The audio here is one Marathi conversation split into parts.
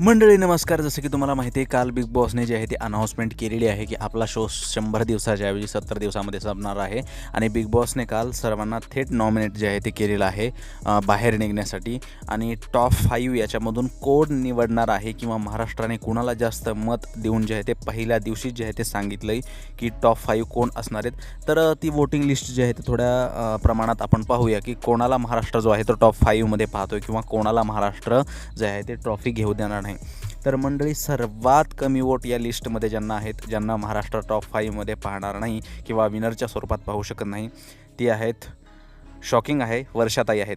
मंडळी नमस्कार. जसं की तुम्हाला माहिती आहे काल बिग बॉसने जे आहे ते अनाऊन्समेंट केलेली आहे की आपला शो शंभर दिवसाच्या ऐवजी सत्तर दिवसामध्ये संपणार आहे. आणि बिग बॉसने काल सर्वांना थेट नॉमिनेट जे आहे ते केलेलं आहे बाहेर निघण्यासाठी. आणि टॉप फाईव्ह याच्यामधून कोण निवडणार आहे किंवा महाराष्ट्राने कुणाला जास्त मत देऊन जे आहे ते पहिल्या दिवशी जे आहे ते सांगितलं आहे की टॉप फाईव्ह कोण असणार आहेत. तर ती वोटिंग लिस्ट जी आहे ते थोड्या प्रमाणात आपण पाहूया की कोणाला महाराष्ट्र जो आहे तो टॉप फाईव्हमध्ये आहे किंवा कोणाला महाराष्ट्र जे आहे ते ट्रॉफी घेऊ देणार नाही. तर मंडळी सर्वात कमी वोट या लिस्टमध्ये ज्यांना आहेत ज्यांना महाराष्ट्र टॉप फाईव्हमध्ये पाहणार नाही किंवा विनरच्या स्वरूपात पाहू शकत नाही ती आहेत शॉकिंग आहे वर्षाताई आहेत.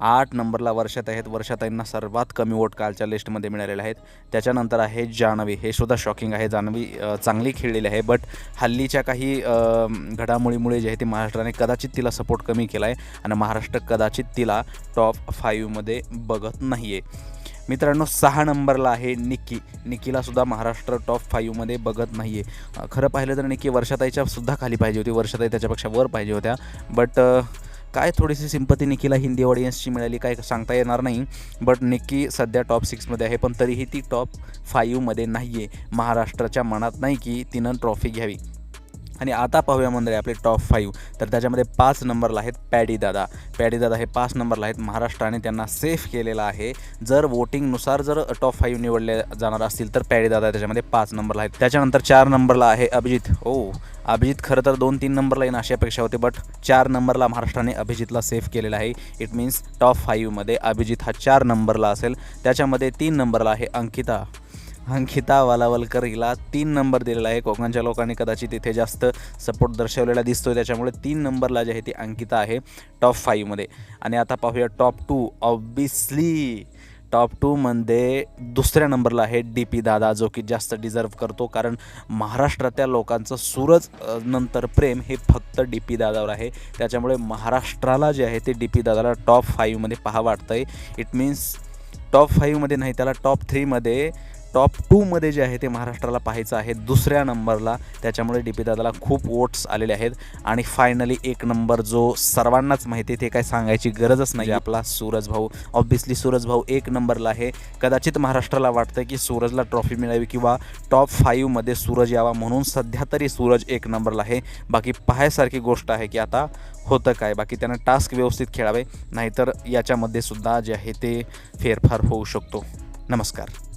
आठ नंबरला वर्षात आहेत. वर्षाताईंना सर्वात कमी वोट कालच्या लिस्टमध्ये मिळालेले आहेत. त्याच्यानंतर आहे जानवी हे सुद्धा शॉकिंग आहे. जानवी चांगली खेळलेली आहे बट हल्लीच्या काही घडामोडीमुळे जे आहे ते महाराष्ट्राने कदाचित तिला सपोर्ट कमी केला आहे आणि महाराष्ट्र कदाचित तिला टॉप फाईव्हमध्ये बघत नाही आहे मित्रांनो सहा नंबरला आहे निक्की. निक्कीलासुद्धा महाराष्ट्र टॉप फाईव्हमध्ये बघत नाही आहे खरं पाहिलं तर निक्की वर्षाताईच्या सुद्धा खाली पाहिजे होती. वर्षाताई त्याच्यापेक्षा वर पाहिजे होत्या. बट काय थोडीशी सिंपती निकीला हिंदी ऑडियन्सची मिळाली काय सांगता येणार नाही. बट निक्की सध्या टॉप सिक्समध्ये आहे पण तरीही ती टॉप फाईव्हमध्ये नाही आहे महाराष्ट्राच्या मनात नाही की तिनं ट्रॉफी घ्यावी. आणि आता पाहूया मंडळी आपले टॉप फाईव्ह तर त्याच्यामध्ये पाच नंबरला आहेत पॅडी दादा. पॅडी दादा हे पाच नंबरला आहेत. महाराष्ट्राने त्यांना सेफ केलेलं आहे. जर वोटिंगनुसार जर टॉप फाईव्ह निवडले जाणार असतील तर पॅडी दादा त्याच्यामध्ये पाच नंबरला आहेत. त्याच्यानंतर चार नंबरला आहे अभिजित. ओ अभिजित खरं तर दोन तीन नंबरला येणं अशी अपेक्षा होते बट चार नंबरला महाराष्ट्राने अभिजितला सेफ केलेला आहे. इट मीन्स टॉप फाईव्हमध्ये अभिजित हा चार नंबरला असेल. त्याच्यामध्ये तीन नंबरला आहे अंकिता. अंकिता वालावलकर हिला तीन नंबर दिलेला आहे. कोकणच्या लोकांनी कदाचित इथे जास्त सपोर्ट दर्शवलेला दिसतो त्याच्यामुळे तीन नंबरला जे आहे ती अंकिता आहे टॉप फाईव्हमध्ये आणि आता पाहूया टॉप टू ऑब्विसली टॉप टूमध्ये दुसऱ्या नंबरला आहे डी पी दादा जो की जास्त डिझर्व करतो. कारण महाराष्ट्रातल्या लोकांचं सूरज नंतर प्रेम हे फक्त डी पी दादावर आहे. त्याच्यामुळे महाराष्ट्राला जे आहे ते डी पी दादाला टॉप फाईव्हमध्ये पहा वाटतं आहे इट मीन्स टॉप फाईव्हमध्ये नाही त्याला टॉप थ्रीमध्ये टॉप टूमध्ये जे आहे ते महाराष्ट्राला पाहायचं आहे. दुसऱ्या नंबरला त्याच्यामुळे डी पी दादाला खूप वोट्स आलेले आहेत. आणि फायनली एक नंबर जो सर्वांनाच माहिती आहे ते काय सांगायची गरजच नाही आपला सूरज भाऊ. ऑब्विसली सूरज भाऊ एक नंबरला आहे. कदाचित महाराष्ट्राला वाटतं की सूरजला ट्रॉफी मिळावी किंवा टॉप फाईव्हमध्ये सूरज यावा म्हणून सध्या तरी सूरज एक नंबरला आहे. बाकी पाहायसारखी गोष्ट आहे की आता होतं काय? बाकी त्यांना टास्क व्यवस्थित खेळावे. नाहीतर याच्यामध्ये सुद्धा जे आहे ते फेरफार होऊ शकतो. नमस्कार.